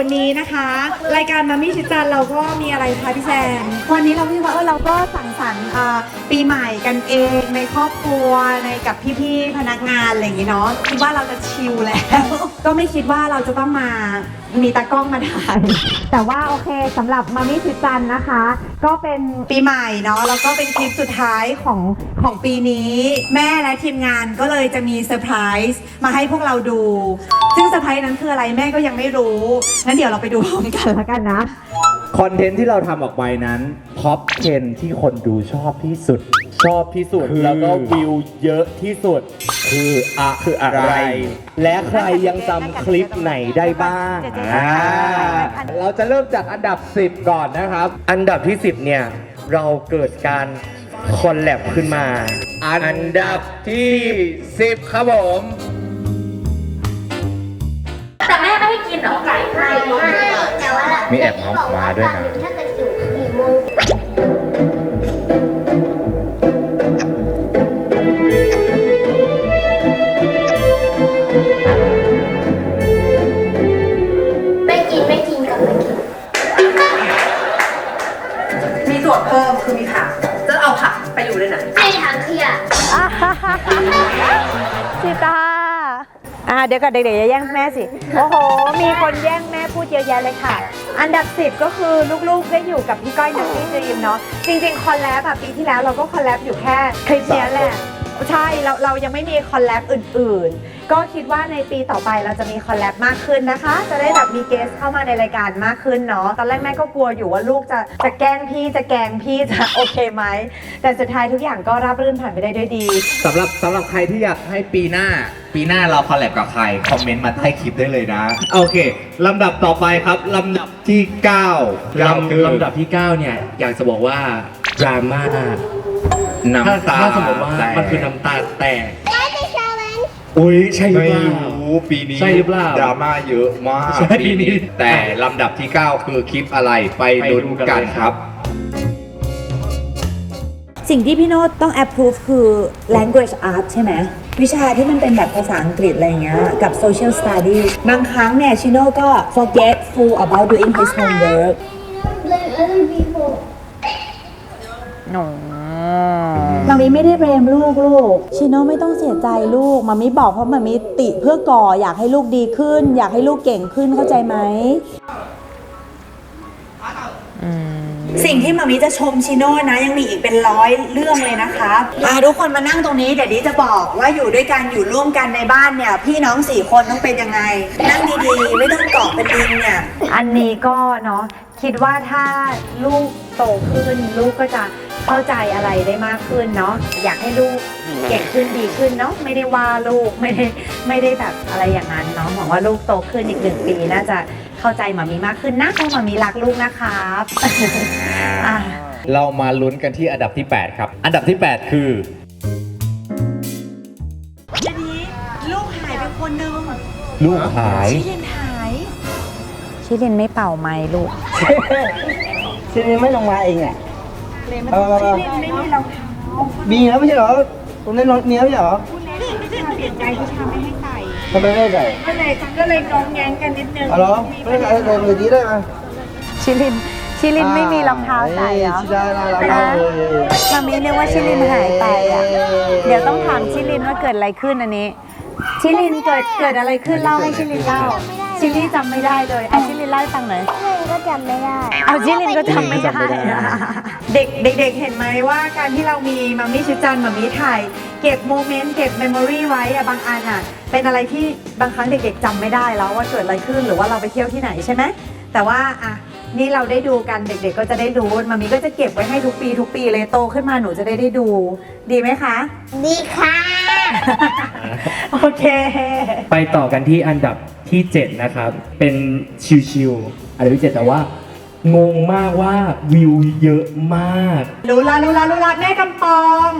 วันนี้นะคะ รายการมามี่ชิดจันเราก็มีอะไรคะพี่แซมวันนี้เราคิดว่าเออเราก็สังสรรค์อ่าปีใหม่กันเองในครอบครัวในกับพี่ๆพนักงานอะไรอย่างงี้เนาะคิดว่าเราจะชิลแล้ว ก็ไม่คิดว่าเราจะต้องมา มีตากล้องมาถ่ายแต่ว่าโอเคสำหรับมามี่ชิดจันนะคะ ก็เป็นปีใหม่เนาะแล้วก็เป็นคลิปสุดท้ายของของปีนี้ แม่และทีมงานก็เลยจะมีเซอร์ไพรส์มาให้พวกเราดู ซึ่งเซอร์ไพรส์นั้นคืออะไรแม่ก็ยังไม่รู้งั้นเดี๋ยวเราไปดูพร้อมกันแล้วกันนะ คอนเทนต์ที่เราทำออกไปนั้นท็อป10ที่คนดูชอบที่สุด ชอบที่สุด คือแล้วก็วิวเยอะที่สุด คืออะคืออะไร และใครยังจำคลิปไหนได้บ้างอ่าเราจะเริ่มจากอันดับ 10 ก่อนนะครับ อันดับที่ 10 เนี่ย เราเกิดการคอลแลบขึ้นมา อันดับที่ 10 ครับผม แต่แม่ไม่ให้กินเหรอไก่ให้แต่ว่ามีแอบเอามาด้วยนะ สิตาอ่าเดี๋ยวก่อนเด็กๆอย่าแย่งแม่สิ โอ้โห มีคนแย่งแม่พูดเยอะแยะเลยค่ะ อันดับ10ก็คือลูกๆได้อยู่กับพี่ก้อยนักพี่ดรีมเนาะ จริงๆคอลแลบอะปีที่แล้วเราก็คอลแลบอยู่แค่คลิปเนี้ยแหละ ใช่ เราเรายังไม่มีคอลแลบอื่น ๆ ก็คิดว่าในปีต่อไปเราจะมีคอลแลบมากขึ้นนะคะ จะได้แบบมีเกสเข้ามาในรายการมากขึ้นเนาะ ตอนแรกแม่ก็กลัวอยู่ว่าลูกจะจะแกล้งพี่จะแกล้งพี่จะโอเคไหม แต่สุดท้ายทุกอย่างก็ราบรื่นผ่านไปได้ด้วยดี สำหรับสำหรับใครที่อยากให้ปีหน้า ปีหน้าเราคอลแลบกับใคร คอมเมนต์มาใต้คลิปได้เลยนะ โอเคลำดับต่อไปครับลำดับที่9ลำลำดับที่ 9 เนี่ย อยากจะบอกว่าดราม่าน้ำถ้าตาถ้าสมมติว่าแตก มันคือน้ำตาแตก อุ้ยใช่หรือไม่เปล่า รู้ปีนี้ใช่หรือเปล่าดราม่าเยอะมากใช่ปีนี้ แต่ลำดับที่ 9 คือคลิปอะไรไปไปลุ้นดูกันกันเลยคครัรับบสิ่งที่พี่โน้ตต้อง approve คือ language art ใช่ไหม วิชาที่มันเป็นแบบภาษาอังกฤษอะไรเงี้ยกับ social studies บางครั้งเนี่ยชิโน่ก็ forgetful about doing his homework Blame other people มามิไม่ได้เบรมลูกลูกชิโน่ไม่ต้องเสียใจลูกมามิบอกเพราะมามิติเพื่อก่ออยากให้ลูกดีขึ้น อยากให้ลูกเก่งขึ้นเข้าใจไหมสิ่งที่มามิจะชมชิโน่นะ ยังมีอีกเป็นร้อยเรื่องเลยนะคะอ่าทุกคนมานั่งตรงนี้เดี๋ยวนี้จะบอกว่าอยู่ด้วยกันอยู่ร่วมกันในบ้านเนี่ย พี่น้องสี่คนต้องเป็นยังไง นั่งดีๆ ไม่ต้องเกาะเป็นลิงเนี่ย อันนี้ก็เนาะคิดว่าถ้าลูกโตขึ้นลูกก็จะ เข้าใจอะไรได้มากขึ้นเนาะอยากให้ลูกเก่งขึ้นดีขึ้นเนาะไม่ได้ว่าลูกไม่ได้ไม่ได้แบบอะไรอย่างนั้นเนาะหวังว่าลูกโตขึ้นอีกหนึ่งปีน่าจะเข้าใจหมามีมากขึ้นนะเพราะหมามีรักลูกนะครับอะเรามาลุ้นกันที่อันดับที่ 8 ครับ อันดับที่ 8 คือทีนี้ลูกหายไปคนนึงลูกหายชิลินหายชิลินไม่เป่าไม้ลูก ชิลินไม่ลงมาเองอะ เอาเอาเอาชิลินไม่มีรองเท้ามีแล้วไม่ใช่เหรอตรงนี้นรถเนี้ยไม่ใช่เหรอผู้เล่นไม่ใช่เปลี่ยนใจผู้ชายไม่ให้ใส่ทำไมไม่ใส่ก็เลยก็เลยงองแงงกันนิดนึงเอาเหรอไม่ใส่ใส่มือนี้ได้ไหมชิลิน ชิลินไม่มีรองเท้าใส่เหรอชิได้น่ารักมากเลยมามีนึกว่าชิลินหายไปอะ เดี๋ยวต้องถามชิลินว่าเกิดอะไรขึ้นอันนี้ ชิลินเกิดเกิดอะไรขึ้นเล่าให้ชิลินเล่า ชิลินจำไม่ได้เลยอะชิลินเล่าให้ฟังหน่อยเพื่อน ก็จำไม่ได้เอาชิลินก็จำไม่ได้อะเด็กเด็กๆเห็นไหมว่าการที่เรามีมัมมี่ชิดจันมัมมี่ถ่ายเก็บโมเมนต์เก็บเมมโมรีไว้อะบางอันอะเป็นอะไรที่บางครั้งเด็กๆจำไม่ได้แล้วว่าเกิดอะไรขึ้นหรือว่าเราไปเที่ยวที่ไหนใช่ไหมแต่ว่าอะนี่เราได้ดูกันเด็กๆ ก็จะได้รู้มัมมี่ก็จะเก็บไว้ให้ทุกปีทุกปีเลยโตขึ้นมาหนูจะได้ได้ดู ดีไหมคะ ดีค่ะ โอเค ไปต่อกันที่อันดับที่ 7 นะครับ เป็นชิวๆ อันดับที่7แต่ว่า งงมากว่าวิวเยอะมาก รู้ละรู้ละรู้ละแม่กำปอง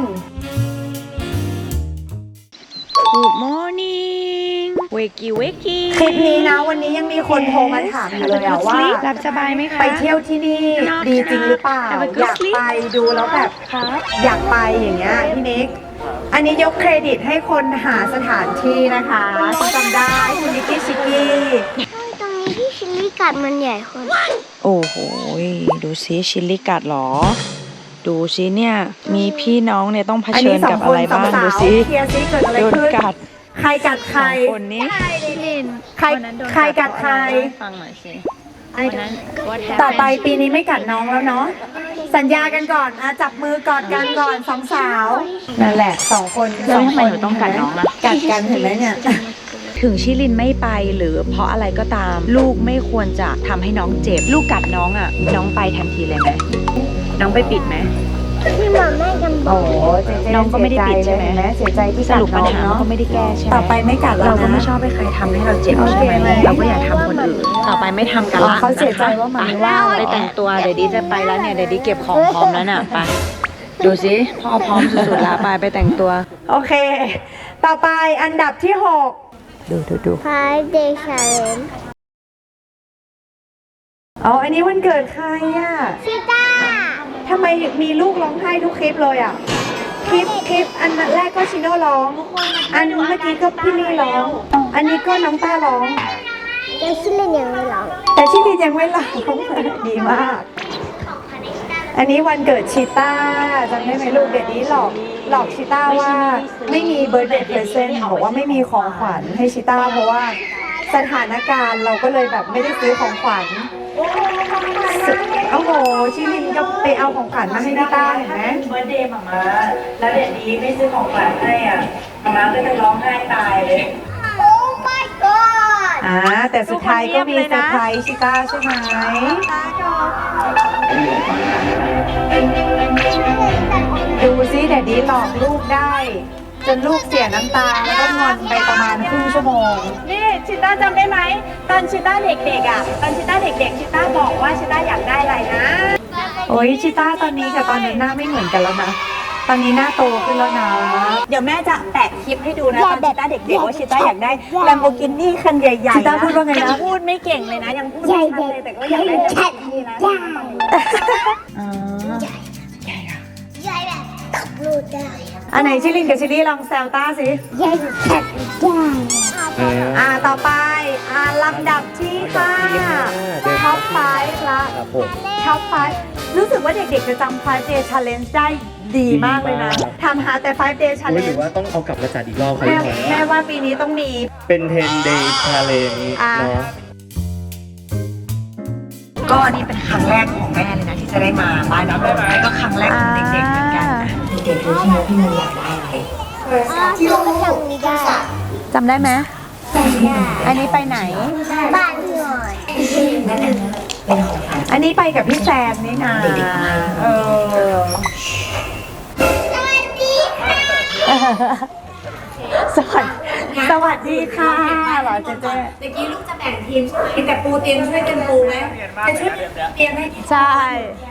Good morning wakey wakey คลิปนี้นะวันนี้ยังมีคนโทรมาถามอยู่เลยอะว่า หลับสบายไหมคะ ไปเที่ยวที่นี่ดีจริงหรือเปล่า Have a good อยากไปดูแล้วแบบ อยากไปอย่างเงี้ยพี่นิกอันนี้ยกเครดิตให้คนหาสถานที่นะคะจำได้คุณนิกกี้ชิกกี้ตรงนี้ที่ชิ ลิกัดมันใหญ่คน โอ้โหยดูซิชิลลี่กัดเหรอ ดูซิเนี่ย มีพี่น้องเนี่ยต้องเผอันชินี้ญสอกับงคอะนไรสองบ้างสาดูวซิเคลียร์ซิเกิดอะไรโดนขึ้นกัดใครกัดใคสรองคนนี้ใครใครกัดใครฟังหน่อยสิต่อไปปีนี้ไม่กัดน้องแล้วเนาะสัญญากันก่อนอะจับมือกอดกันก่อนสองสาวนั่นแหละสองคนแล้วทำไมหนูต้องกัดน้องล่ะกัดกันเห็นไหมเนี่ย ถึงชิลินไม่ไปหรือเพราะอะไรก็ตาม ลูกไม่ควรจะทำให้น้องเจ็บ ลูกกัดน้องอะ น้องไปทันทีเลยไหมน้องไปปิดไหมที่หมาแม่กันบโอ้อกโหเจเจน้องก็ไม่ได้ปิดใช่ไหมเนเสียใจที่สรุปปัญหากัดน้มัอนงก็ไม่ได้แก้ใช่ไหมต่อไปไม่กัดแล้วนะเราก็ไม่ชอบให้ใครทำให้เราเจ็บโอเคใช่ไหมไหมเราก็อย่าทำคนอื่น ต่อไปไม่ทำกันอ๋อละเขาเสียใจว่ามันไม่ว่าเหรอไปแต่งตัวเดี๋ยวดีจะไปแล้วเนี่ยเดี๋ยวดีเก็บของพร้อมแล้วน่ะไปดูสิพ่อพร้อมสุดๆละไปไปแต่งตัว โอเค ต่อไปอันดับที่หก ดูดูดูพายเดชาเลนอ๋อ อันนี้วันเกิดใครอะชิต้าทำไมมีลูกร้องไห้ทุกคลิปเลยอะ คลิปคลิปอันแรกก็ชิโน่ร้อง อันเมื่อกี้ก็พี่ลี่ร้อง อันนี้ก็น้องต้าร้อง เดชิลินยังไม่ร้องแต่ชิลียังไม่ร้องดีมาก อันนี้วันเกิดชิต้าจำได้ไหมลูกเด็ดนี้หลอกหลอกชิต้าว่าไม่มีเบ r ร์เดย์เพรสเซนต์บอกว่าไม่มีของขวัญให้ชิต้าเพราะว่าสถานการณ์เราก็เลยแบบไม่ได้ซื้อของขวัญโอ้โหชิลินก็ไปเอาของขวัญมาให้ชิต้าเห็นไหมเบ r ร์เดย์มามาแล้วเด็ดนี้ไม่ซื้อของขวัญให้อะมามาก็จะร้องไห้ตายเลยโอ้ my god อ่าแต่สุดท้ายก็มีเซอร์ไพรส์ชิต้าใช่ไหม ดูซิเดี๋ยวนี้หลอกลูกได้ จนลูกเสียน้ำตาแล้วก็งอนไปประมาณครึ่งชั่วโมง นี่ชิต้าจำได้ไหมตอนชิต้าเด็กๆอะตอนชิต้าเด็กๆชิต้าบอกว่าชิต้าอยากได้อะไรนะ โอ้ยชิต้าตอนนี้กับตอนนั้นหน้าไม่เหมือนกันแล้วนะ ตอนนี้หน้าโตขึ้นแล้วนะ เดี๋ยวแม่จะแปะคลิปให้ดูนะตอนชิต้าเด็กๆว่าชิต้าอยากได้แลมโบกินี่คันใหญ่ๆชิต้าพูดว่าไงยังนะพูดไม่เก่งเลยนะ ยังพูดไม่ชัดเลยแต่ก็อยากได้แบบนี้นะใหญ่แบบขับรถได้อันไหนชิลินกับชิลลี่ลองแซวต้าสิใหญ่แบบขับได้ อ่าต่อไปอ่าลำดับที่ห้าท็อปไฟละครับผมท็อปไฟรู้สึกว่าเด็กๆจะจำ5 day challenge ได้ดีมากเลยนะดีมากทำหาแต่5 day หรือ challenge ว่าต้องเอากลับมาจัดอีกรอบครับแม่พี่หมอแม่ว่าปีนี้ต้องมี เป็น 10 day challenge อ่า เนาะ ก็อันนี้เป็นครั้งแรกของแม่เลยนะที่จะได้มาบ้านน้องแล้วก็ครั้งแรกของเด็กๆเหมือนกันนะเด็กๆดูที่โน้ตพี่โมอยากได้อะไรที่เราทำไม่ได้จำได้ไหม อันนี้ไปไหน บ้านหน่อยอันนี้ไปกับพี่แซมนี่นะเออ สวัสดีค่ะสวัสดีสวัสดีค่ะเหรอเจ๊เจ๊เมื่อกี้ลูกจะแบ่งทีมใช่ไหมแต่ปูเตียงช่วยกันปูไหมจะช่วยเตียงให้ใช่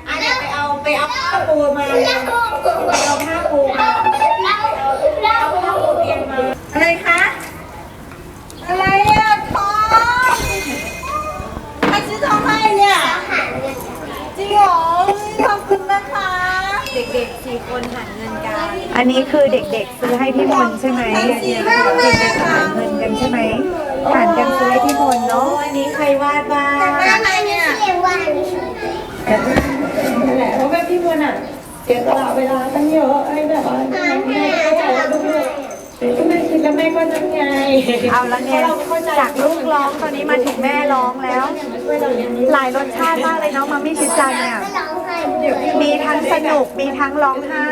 อันนี้ไปเอาไปเอาผ้าปูมาเอาผ้าปูมาเอาผ้าปูเตียงมาอะไรคะ อะไรอะทองใครซื้อ ทองให้เนี่ย จริงเหรอขอบคุณนะคะ เด็กๆสี่คนหาเงินกันอันนี้คือเด็กๆซื้อให้พี่มนต์ใช่ไหมเด็กๆหาเงินกันใช่ไหมหารกันซื้อให้พี่มนต์เนาะอันนี้ใครวาดบ้างบ้านเนี่ยเสียวันนั่นแหละเพราะว่าพี่มนต์อะเสียสละเวลาตั้งเยอะไอ้แบบว่าแม่ก็จะลู กแม่คิดแล้วแม่ก็จะไงเอาละไงจากลูกร้องตอนนี้มาถึงแม่ร้องแล้ว หลายรสชาติมากเลยเนาะมามี่ชิดจันเนี่ยไม่ร้องไห้มีทั้งสนุกมีทั้งร้องไห้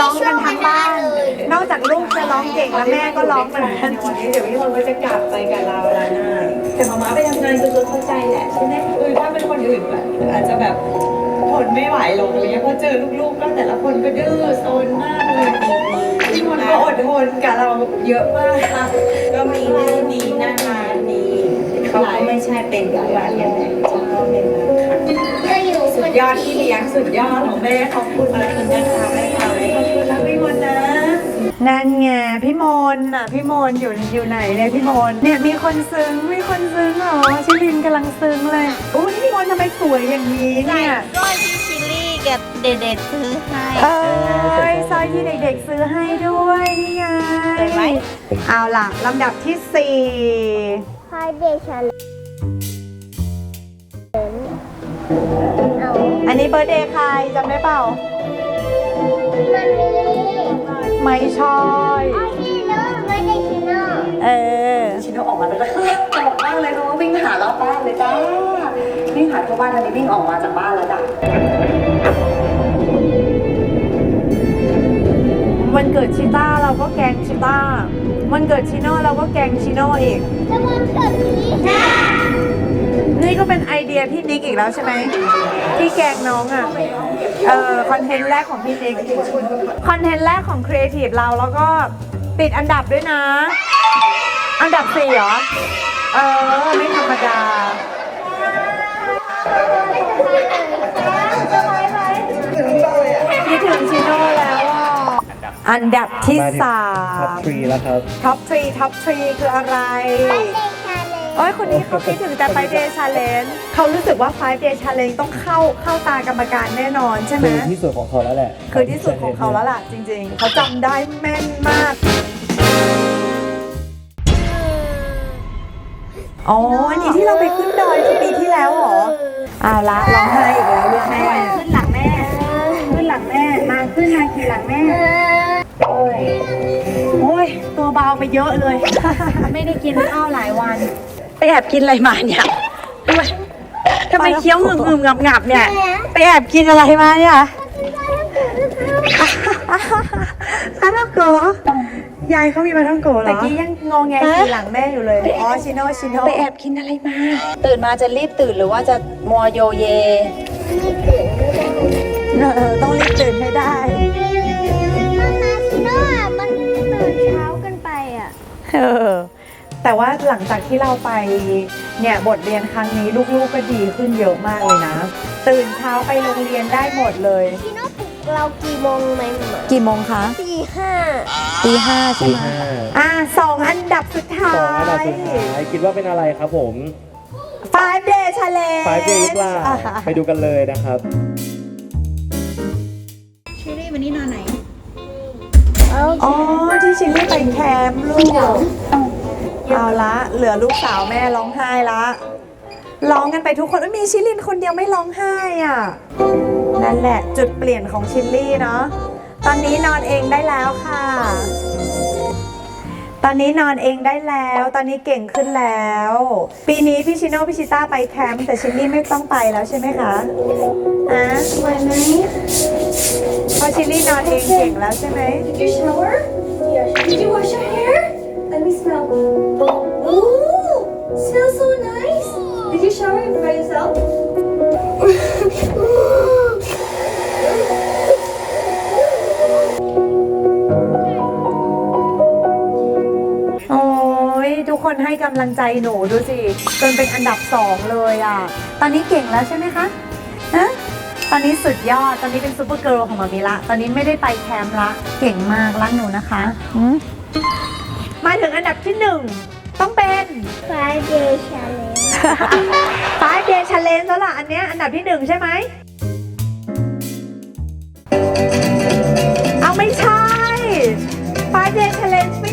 ร้องกันทั้งบ้าน นอกจากลูกจะร้องเก่งแล้วแม่ก็ร้องเหมือนกันวันนี้เดี๋ยวพี่มนต์ก็จะกลับไปกับเราแล้วนะแต่มาม่าไปทำงานคือเข้าใจแหละใช่ไหมเออถ้าเป็นคนอื่นแบบอาจจะแบบทนไม่ไหวหรอกอะไรเงี้ยเพราะเจอลูกๆก็แต่ละคนก็ดื้อโซนมากเลย พี่มนต์ก็อดทนกับเราเยอะมากค่ะก็มีดื้อมีน่ารักมีเขาก็ไม่ใช่เป็นกับหลานอย่างไรชอบเป็นนะค่ะสุดยอดที่เลี้ยงสุดยอดของแม่ขอบคุณมากนะคะแม่ค่ะขอบคุณนะพี่มนต์นะนั่นไงพี่มนต์อะพี่มนต์อยู่อยู่ไหนเนี่ยพี่มนต์เนี่ยมีคนซึ้งมีคนซึ้งเหรอชิลินกำลังซึ้งเลยอุ้ยพี่มนต์ทำไมสวยอย่างนี้เนี่ย เด็ดๆซื้อให้เอ้ยสร้อยที่เด็กๆซื้อให้ด้วยนี่ไงเอาล่ะลำดับที่สี่พายเดชาเลนเอาอันนี้เบ r ร์ d เดย์ใครจำได้เปล่ามันมีไม่ใช่อ๋อชิโน่ไม่ได้ชิโน่เออชิโนออกมาแล้วก็ตลกมากเลยเขาวิ่งหารอบบ้านเลยจ้าวิ่งหาทั่วบ้านตอนนี้วิ่งออกมาจากบ้านแล้วจ้ะ วันเกิดชิต้าเราก็แกล้งชิต้า วันเกิดชิโน่เราก็แกล้งชิโน่อีกแล้วมันเกิดที่นี่นี่ก็เป็นไอเดียพี่นิกอีกแล้วใช่ไหมที่แกล้งน้องอะเออคอนเทนต์แรกของพี่นิกคอนเทนต์แรกของครีเอทีฟเราแล้วก็ติดอันดับด้วยนะ อันดับสี่เหรอ เออ ไม่ธรรมดา อันดับที่มาถึงสาท็อปมทรีแล้วครับ ท็อปทรีท็อปทรีคืออะไรเด็กชาเลโอ้ยคนนี้เขาคิดถึงแต่ 5 day challenge เขารู้สึกว่า 5 day challenge ต้องเข้าเข้าตากรรมการแน่นอนใช่ไหมคือที่สุดของเขาแล้วแหละคือที่สุดของเขาแล้วล่ะจริง ๆ เขาจำได้แม่นมาก อ๋อ อันนี้ที่เราไปขึ้นดอยปีที่แล้วเหรอเอาละร้องไห้อีกแล้วเรื่องแม่ขึ้นหลังแม่ ขึ้นหลังแม่ มาขึ้นมาขี่หลังแม่ โอ้ยตัวเบาไปเยอะเลย ไม่ได้กินข้าวหลายวัน ไปแอบกินอะไรมาเนี่ยทำไมเคี้ยวงึมงึมงับงับๆเนี่ย ไปแอบกินอะไรมาเนี่ยปลาท่องโกยายเขามีปลาท่องโกเหรอ แตะกี้ยังงอแงขี่หลังแม่อยู่เลย อ๋อชิโนชิโนไปแอบกินอะไรมา ตื่นมาจะรีบตื่นหรือว่าจะมัวโยเย ต้องรีบตื่นให้ได้ เออแต่ว่าหลังจากที่เราไปเนี่ยบทเรียนครั้งนี้ลูกๆก็ดีขึ้นเยอะมากเลยนะ ตื่นเช้าไปโรงเรียนได้หมดเลยชิโน่ปลุกเรากี่โมงไหมหมากี่โมงคะตีห้าตีห้าใช่ตีไหมห้าอะสองอันดับสุดท้าสองอันดับย สุดท้ายคิดว่าเป็นอะไรครับผม five day challenge ไฟเดย์หรือเปล่าไปดูกันเลยนะครับอ๋อ อ๋อ ที่ชิลลี่ไปแคมป์ลูก เอาละเหลือลูกสาวแม่ร้องไห้ละ ร้องกันไปทุกคนเอ้มีชิลลินคนเดียวไม่ร้องไห้อะ นั่นแหละจุดเปลี่ยนของชิลลี่เนาะ ตอนนี้นอนเองได้แล้วค่ะ ตอนนี้นอนเองได้แล้ว ตอนนี้เก่งขึ้นแล้ว ปีนี้พี่ชิโน่พี่ชิต้าไปแคมป์แต่ชิลลี่ไม่ต้องไปแล้วใช่ไหมคะอะไหวไหมเพราะชิลลี่นอนเองเก่งแล้วใช่ไหม Did you shower? กคนให้กำลังใจหนูดูสิจนเป็นอันดับสองเลยอะ ตอนนี้เก่งแล้วใช่ไหมคะฮะตอนนี้สุดยอด ตอนนี้เป็นซูเปอร์เกิร์ลของมามีละ ตอนนี้ไม่ได้ไปแคมป์ละ เก่งมากรักหนูนะคะหืมมาถึงอันดับที่หนึ่งต้องเป็น Five day challenge Five Day Challenge แล้วล่ะอันเนี้ยอันดับที่หนึ่งใช่ไหม เอาไม่ใช่ Five Day Challenge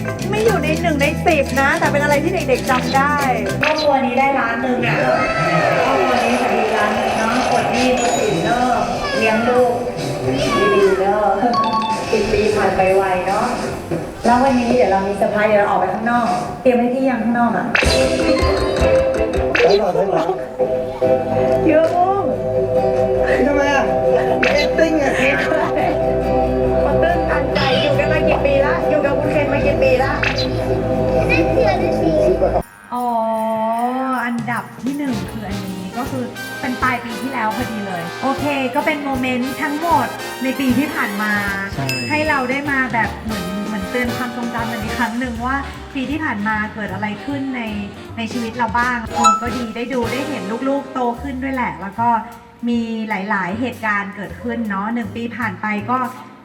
ไม่ไม่อยู่ในหนึ่งในสิบนะ แต่เป็นอะไรที่เด็กๆจำได้ครอบครัวนี้ได้ล้านหนึ่งอะครอบครัวนี้จะดีล้านหนึ่งเนาะกดหนี้กดสินเลิกเลี้ยงลูกดีๆเลิกสิบปีผ่านไปไวเนาะแล้ววันนี้เดี๋ยวเรามีเซอร์ไพรส์เดี๋ยวเราออกไปข้างนอก เตรียมให้พี่ยังข้างนอกอะได้หรอไออันที่อ๋อ อันดับที่หนึ่งคืออันนี้ก็คือเป็นปลายปีที่แล้วพอดีเลย โอเค ก็เป็นโมเมนต์ทั้งหมดในปีที่ผ่านมา ใช่ ให้เราได้มาแบบเหมือนเหมือนเตือนความทรงจำกันอีกครั้งหนึ่งว่าปีที่ผ่านมาเกิดอะไรขึ้นในในชีวิตเราบ้างเออก็ดีได้ดูได้เห็นลูกๆโตขึ้นด้วยแหละ แล้วก็มีหลายๆ เหตุการณ์เกิดขึ้นเนาะหนึ่งปีผ่านไปก็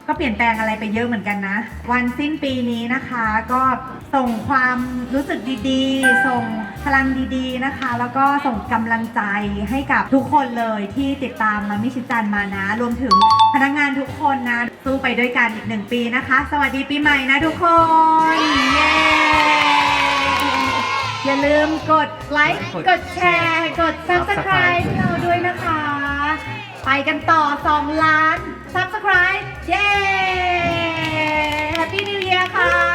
ก็เปลี่ยนแปลงอะไรไปเยอะเหมือนกันนะ วันสิ้นปีนี้นะคะก็ส่งความรู้สึกดีๆ ส่งพลังดีๆนะคะ แล้วก็ส่งกำลังใจให้กับทุกคนเลยที่ติดตามมามิชิจันมานะ รวมถึงพนักงานทุกคนนะ สู้ไปด้วยกันอีกหนึ่งปีนะคะ สวัสดีปีใหม่นะทุกคนเย้อย่าลืมกดไลค์กดแชร์ กด subscribe ให้เราด้วยนะคะกันต่อ 2 ล้าน subscribe เย้ แฮปปี้นิวเยียร์ค่ะ